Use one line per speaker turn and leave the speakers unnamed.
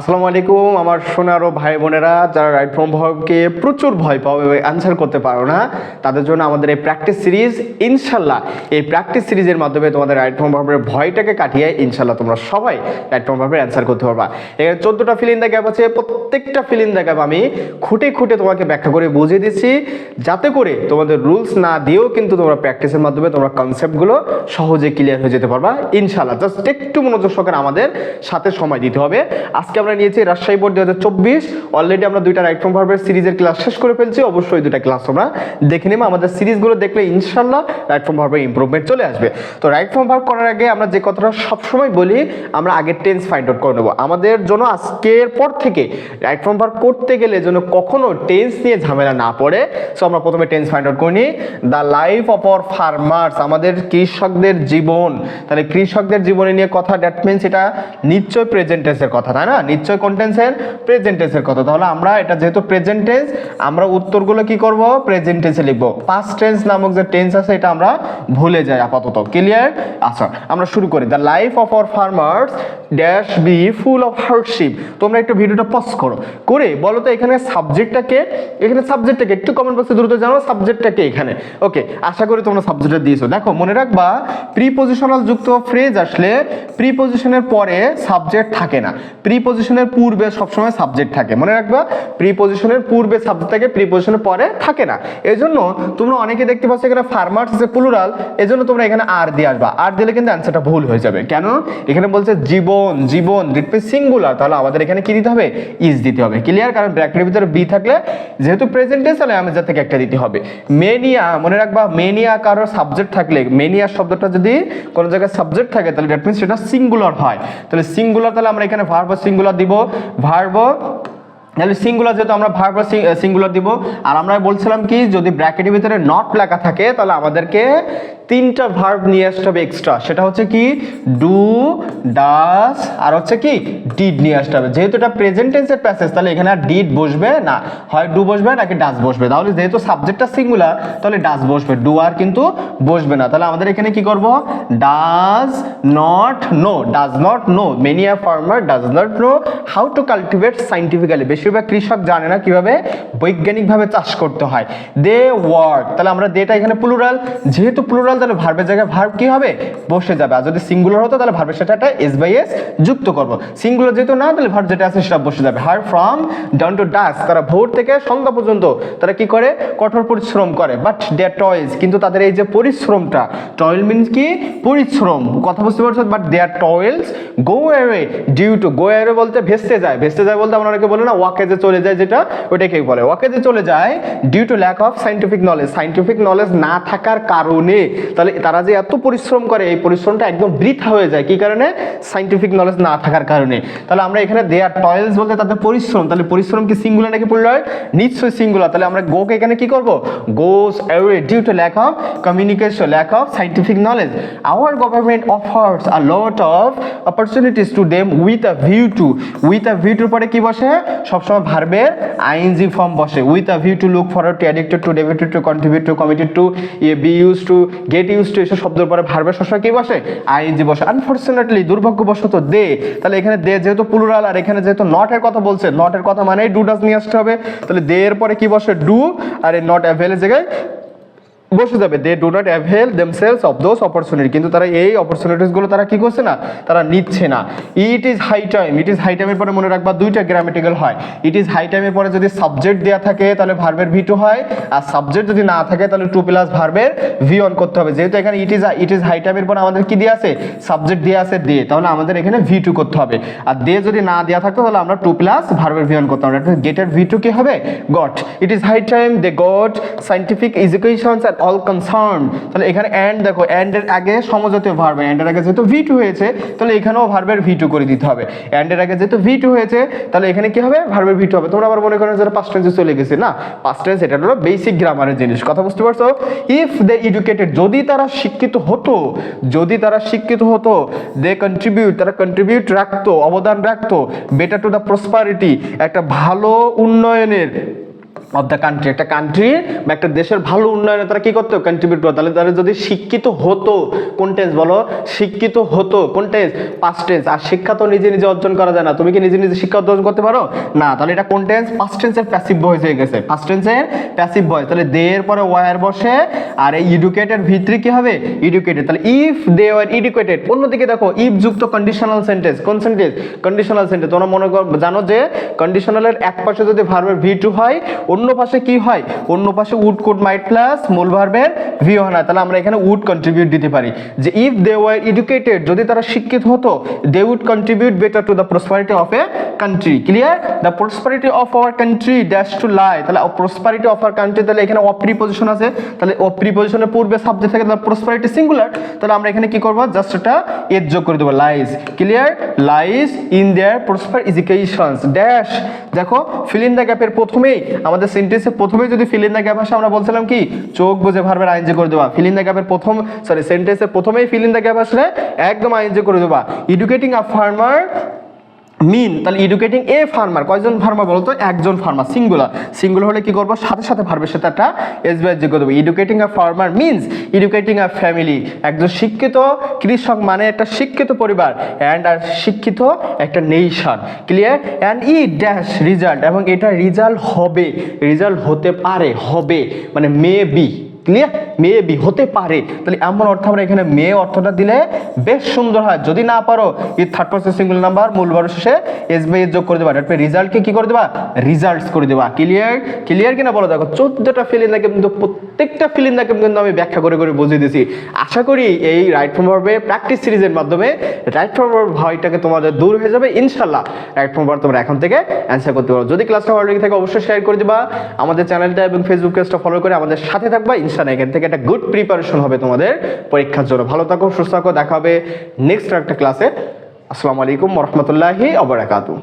আসসালামু আলাইকুম। আমার সোনারও ভাই বোনেরা, যারা রাইট ফ্রম ভার্বকে প্রচুর ভয় পাও এবং অ্যান্সার করতে পারো না, তাদের জন্য আমাদের এই প্র্যাকটিস সিরিজ ইনশাল্লাহ এই প্র্যাকটিস সিরিজের মাধ্যমে তোমাদের রাইট ফ্রম ভার্বের ভয়টাকে কাটিয়ে ইনশাল্লাহ তোমরা সবাই রাইট ফ্রম ভার্বের অ্যান্সার করতে পারবা। এখানে চোদ্দোটা ফিলিং গ্যাপ আছে প্রত্যেকটা ফিলিং গ্যাপ আমি। খুঁটে খুঁটে তোমাকে ব্যাখ্যা করে বুঝিয়ে দিচ্ছি, যাতে করে তোমাদের রুলস না দিয়েও কিন্তু তোমরা প্র্যাকটিসের মাধ্যমে তোমরা কনসেপ্টগুলো সহজে ক্লিয়ার হয়ে যেতে পারবা। ইনশাল্লাহ জাস্ট একটু মনোযোগ সহকারে আমাদের সাথে সময় দিতে হবে। আজকে আমরা নিয়েছি রাজশাহী বোর্ড দু হাজার চব্বিশ। অলরেডি আমরা দুইটা রাইট ফ্রম ভার্বের সিরিজের ক্লাস শেষ করে ফেলছি। অবশ্যই দুইটা ক্লাস আমরা দেখে নেবে। আমাদের সিরিজগুলো দেখলে ইনশাল্লাহ রাইট ফ্রম ভার্বের ইম্প্রুভমেন্ট চলে আসবে। তো রাইট ফ্রম ভার্ব করার আগে আমরা যে কথাটা সবসময় বলি, আমরা আগে টেন্স ফাইন্ড আউট করে নেব। আমাদের জন্য আজকের পর থেকে রাইট ফ্রম ভার্ব করতে গেলে যেন কখনো টেন্স নিয়ে ঝামেলা না পড়ে। সো আমরা প্রথমে টেন্স ফাইন্ড আউট করে নিই। The life of our farmers আমাদের কৃষকদের জীবন। তাহলে কৃষকদের জীবনে নিয়ে কথা দ্যাট মিনস এটা নিশ্চয় প্রেজেন্ট টেন্সের কথা, তাই না? নিশ্চয় কোন টেন্সের প্রেজেন্ট টেন্সের কথা। তাহলে আমরা এটা যেহেতু প্রেজেন্ট টেন্স আমরা উত্তরগুলো কি করব? প্রেজেন্ট টেন্সে লিখব। পাস্ট টেন্স নামক যে টেন্স আছে, এটা আমরা ভুলে যাই আপাতত। ক্লিয়ার আচ্ছা আমরা শুরু করি। The life of our farmers dash be full of hardship তোমরা একটু ভিডিওটা পজ করো। করে বলো তো, এখানে সাবজেক্টটাকে এখানে সাবজেক্টটাকে একটু কমেন্ট বক্সে দ্রুত জানো সাবজেক্টটাকে এখানে? ওকে আশা করি তোমরা সাবজেক্টটা দিয়েছ। দেখো, মনে রাখবা প্রিপোজিশনাল যুক্ত ফ্রেজ আসলে প্রিপোজিশনের পরে সাবজেক্ট থাকে না। প্রিপোজিশনের পূর্বে সবসময় সাবজেক্ট থাকে। মনে রাখবা প্রিপোজিশনের পূর্বে সাবজেক্ট থাকে প্রিপোজিশনের পরে থাকে না। এই জন্য তোমরা অনেকে দেখতে পাচ্ছ এখানে ফার্মার্স যে প্লুরাল এই জন্য তোমরা এখানে আর দিয়ে আসবা। আর দিলে কিন্তু অ্যান্সারটা ভুল হয়ে যাবে। কেন? এখানে বলছে জীবন জীবন লিখবে সিঙ্গুলার তাহলে আমাদের এখানে কি দিতে হবে? ইজ দিতে হবে। ক্লিয়ার কারণ ব্র্যাকেটের ভিতরে বি থাকলে যেহেতু প্রেজেন্ট টেন্স তাহলে আমি যা থেকে একটা দিতে হবে। মেনিয়া মনে রাখবা মেনিয়া কারোর সাবজেক্ট থাকলে মেনিয়া শব্দটা যদি কোনো জায়গায় সাবজেক্ট থাকে, তাহলে দ্যাট মিনস সেটা সিঙ্গুলার হয়। তাহলে সিঙ্গুলার তাহলে আমরা এখানে ভার্ব সিঙ্গুলার দিব ভার্ব তাহলে সিঙ্গুলার যেহেতু আমরা ভার্ব সিঙ্গুলার দিব, আর আমরা বলছিলাম কি, যদি ব্র্যাকেটের ভিতরে নট লেখা থাকে, তাহলে আমাদেরকে তিনটা ভার্ব নিয়ে আসতে হবে এক্সট্রা সেটা হচ্ছে কি ডু ডাস আর হচ্ছে কি ডিড নিয়ে আসতে হবে। যেহেতু এটা প্রেজেন্ট টেন্সের প্যাসেজ তাহলে এখানে আর ডিড বসবে না। হয় ডু বসবে নাকি ডাস বসবে? তাহলে যেহেতু সাবজেক্টটা সিঙ্গুলার তাহলে ডাস বসবে। ডু আর কিন্তু বসবে না। তাহলে আমাদের এখানে কি করব? Does not know does not know many a farmer does not know how to cultivate scientifically বেশিরভাগ কৃষক জানে না কীভাবে বৈজ্ঞানিকভাবে চাষ করতে হয়। দে ওয়ার্ক তাহলে আমরা দেটা এখানে প্লুরাল। যেহেতু প্লুরাল, তাহলে ভার্বের জায়গায় ভার্ব কি হবে? বসে যাবে। আর যদি সিঙ্গুলার হতো, তাহলে ভার্বের সাথে একটা এস বাই এস যুক্ত করব। সিঙ্গুলার যেহেতু না, তাহলে ভার্ব যেটা আছে সেটা বসে যাবে। Hard from dawn to dusk তারা ভোর থেকে সন্ধ্যা পর্যন্ত তারা কি করে? কঠোর পরিশ্রম করে। বাট দেয়ার টয়েস কিন্তু তাদের এই যে পরিশ্রমটা, টয়েল মিনস কি? পরিশ্রম। কথা বুঝতে পারছ? But their toils go away, due to go away বলতে ভেস্তে যায়। ভেস্তে যায় বলতে আমরা অনেকে বলে না, ওয়াকে যে চলে যায় যেটা ওটাকেই বলে। ওয়াকে যে চলে যায় due to lack of scientific knowledge scientific knowledge না থাকার কারণে তাহলে তারা যে এত পরিশ্রম করে, এই পরিশ্রমটা একদম বৃথা হয়ে যায়। কি কারণে? সাইন্টিফিক নলেজ না থাকার কারণে। তাহলে আমরা এখানে দেয়ার টয়েলস বলতে তাদের পরিশ্রম। তাহলে পরিশ্রম কি সিঙ্গুলার নাকি প্লুরাল নিশ্চয়ই সিঙ্গুলার তাহলে আমরা গোকে এখানে কি করব? Goes away due to lack of communication lack of scientific knowledge our government offers a lot of opportunities to them with a view to with a view টুর পরে কি বসে? সবসময় ভার্বের আইএনজি ফর্ম বসে। With a view to look for to addicted to devoted to contribute to committed to ইয়ে be used to get used to এসব শব্দের পরে ভার্বের সবসময় কি বসে? আইএনজি বসে। আনফর্চুনেটলি দুর্ভাগ্যবশত দে, তাহলে এখানে দে যেহেতু প্লুরাল আর এখানে যেহেতু নটের কথা বলছে নটের কথা মানে ডু ডাস নিয়ে আসতে হবে। তাহলে দে এর পরে কি বসে? ডু আর এই নট অ্যাভেলের জায়গায় বসে যাবে। They do not avail themselves of those opportunity কিন্তু তারা এই অপরচুনিটিসগুলো তারা কি করছে না? তারা নিচ্ছে না। It is high time it is high টাইমের পরে মনে রাখবা দুইটা গ্রামেটিক্যাল হয়। ইট ইজ হাই টাইমের পরে যদি সাবজেক্ট দেওয়া থাকে, তাহলে ভার্বের ভি টু হয়। আর সাবজেক্ট যদি না থাকে, তাহলে টু প্লাস ভার্বের ভি অন করতে হবে। যেহেতু এখানে it is it is high টাইমের পরে আমাদের কি দিয়ে আছে? সাবজেক্ট দিয়ে আছে দে তাহলে আমাদের এখানে ভি টু করতে হবে। আর দে যদি না দেওয়া থাকতো তাহলে আমরা টু প্লাস ভার্বের ভি অন করতে হবে। গেটের ভি টু কি হবে? Got it is high time they got scientific educations and all concern তাহলে এখানে অ্যান্ড দেখো অ্যান্ডের আগে সমজাতীয় ভার্ব অ্যান্ডের আগে যেহেতু ভি টু হয়েছে, তাহলে এখানেও ভার্বের ভি টু করে দিতে হবে। অ্যান্ডের আগে যেহেতু ভি টু হয়েছে, তাহলে এখানে কি হবে? ভার্বের ভি টু হবে। তোমরা আবার মনে করো যারা পাস্ট টেন্সে চলে গেছে, না? পাস্ট টেন্স এটা হলো বেসিক গ্রামারের জিনিস। কথা বুঝতে পারছ? ইফ দে এডুকেটেড যদি তারা শিক্ষিত হতো, যদি তারা শিক্ষিত হতো দে কন্ট্রিবিউট তারা কন্ট্রিবিউট রাখতো, অবদান রাখতো বেটার টু দ্য প্রসপারিটি একটা ভালো উন্নয়নের অফ দ্য কান্ট্রি একটা কান্ট্রি বা একটা দেশের ভালো উন্নয়নে তারা কি করতো? কন্ট্রিবিউট করতো। তাহলে তারা যদি শিক্ষিত হতো, কোন টেন্স বলো? শিক্ষিত হতো, কোন টেন্স পাস্ট টেন্স আর শিক্ষা তো নিজে নিজে অর্জন করা যায় না। তুমি কি নিজে নিজে শিক্ষা অর্জন করতে পারো? না। তাহলে এটা কোন টেন্স পাস্ট টেন্সের প্যাসিভ ভয়েস হয়ে গেছে। পাস্ট টেন্সের প্যাসিভ ভয়েস তাহলে দে এর পরে ওয়ার বসে, আর এই এডুকেটেড ভিতরে কি হবে? এডুকেটেড তাহলে ইফ দে ওয়ার এডুকেটেড অন্যদিকে দেখো ইফ যুক্ত কন্ডিশনাল সেন্টেন্স কোন সেন্টেন্স কন্ডিশনাল সেন্টেন্স তোমরা মনে জানো যে কন্ডিশনালের এক পাশে যদি ভার্বের ভি টু হয়, অন্য পাশে কি হয়? অন্য পাশে উড কোড মাইট প্লাস মূল ভার্বের ভি হয় না। তাহলে আমরা এখানে উড কন্ট্রিবিউট দিতে পারি। যে ইফ দে ওয়ার এডুকেটেড যদি তারা শিক্ষিত হতো they would contribute better to the prosperity of a country clear the prosperity of our country dash to lie তাহলে প্রসপারিটি অফ আওয়ার কান্ট্রি তাহলে এখানে অফ প্রিপোজিশন আছে। তাহলে অফ প্রিপোজিশনের পূর্বে সাবজেক্ট থাকে, তাহলে প্রসপারিটি সিঙ্গুলার তাহলে আমরা এখানে কি করব? জাস্ট এটা এর যোগ করে দেবো lies clear lies in their prosper educations dash দেখো ফিল ইন দ্য গ্যাপের প্রথমেই, আমাদের সেন্টেন্সের প্রথমেই যদি ফিল ইন দ্য গ্যাপ আসে, আমরা বলছিলাম কি? চোখ বুঝে ভার্বের আইনজে করে দেওয়া ফিল ইন দ্য গ্যাপের প্রথম সরি সেন্টেন্সের প্রথমেই ফিল ইন দ্য গ্যাপ আসলে একদম আইনজে করে দেওয়া এডুকেটিং আ ফার্মার মিন, তাহলে এডুকেটিং এ ফার্মার কয়জন ফার্মার বলতো? একজন ফার্মার সিঙ্গুলার সিঙ্গুলার হলে কি করব? সাথে সাথে ভার্বের সাথে একটা এস বাই যোগ দেবো। Educating a farmer means educating a family একজন শিক্ষিত, কৃষক মানে একটা শিক্ষিত পরিবার অ্যান্ড আর শিক্ষিত একটা nation clear and E dash result এবং এটা রেজাল্ট হবে। রেজাল্ট হতে পারে, হবে। মানে may be clear may be হতে পারে। তাহলে এমন অর্থ আমরা এখানে মেয়ে অর্থটা দিলে বেশ সুন্দর হয়। যদি না পারো, এই থার্ড পার্সন সিঙ্গুলার নাম্বার মূল বার শেষে এস বাই যোগ করে দেবা। তারপরে রেজাল্টকে কি করে দেবা? রিজাল্টস করে দেবা। ক্লিয়ার ক্লিয়ার কিনা বলো? দেখো, চোদ্দটা ফিলিং থাকে কিন্তু প্রত্যেকটা ফিলিং থাকে কিন্তু আমি ব্যাখ্যা করে করে বুঝিয়ে দিয়েছি। আশা করি এই রাইট ফর্ম ভার্বে প্র্যাকটিস সিরিজের মাধ্যমে রাইট ফর্ম ভার্ব ভয়টাকে তোমাদের দূর হয়ে যাবে ইনশাল্লাহ রাইট ফর্ম ভার্ব তোমরা এখন থেকে অ্যান্সার করতে পারো। যদি ক্লাসটা ভালো লেগে থাকে, অবশ্যই শেয়ার করে দিবা। আমাদের চ্যানেলটা এবং ফেসবুক পেজটা ফলো করে আমাদের সাথে থাকবা। ইনশাল্লাহ এখান থেকে একটা গুড প্রিপারেশন হবে তোমাদের পরীক্ষার জন্য। ভালো থাকো, সুস্থ থাকো দেখাবে নেক্সট একটা ক্লাসে আসসালামু আলাইকুম রহমতুল্লাহি আবরাকাতু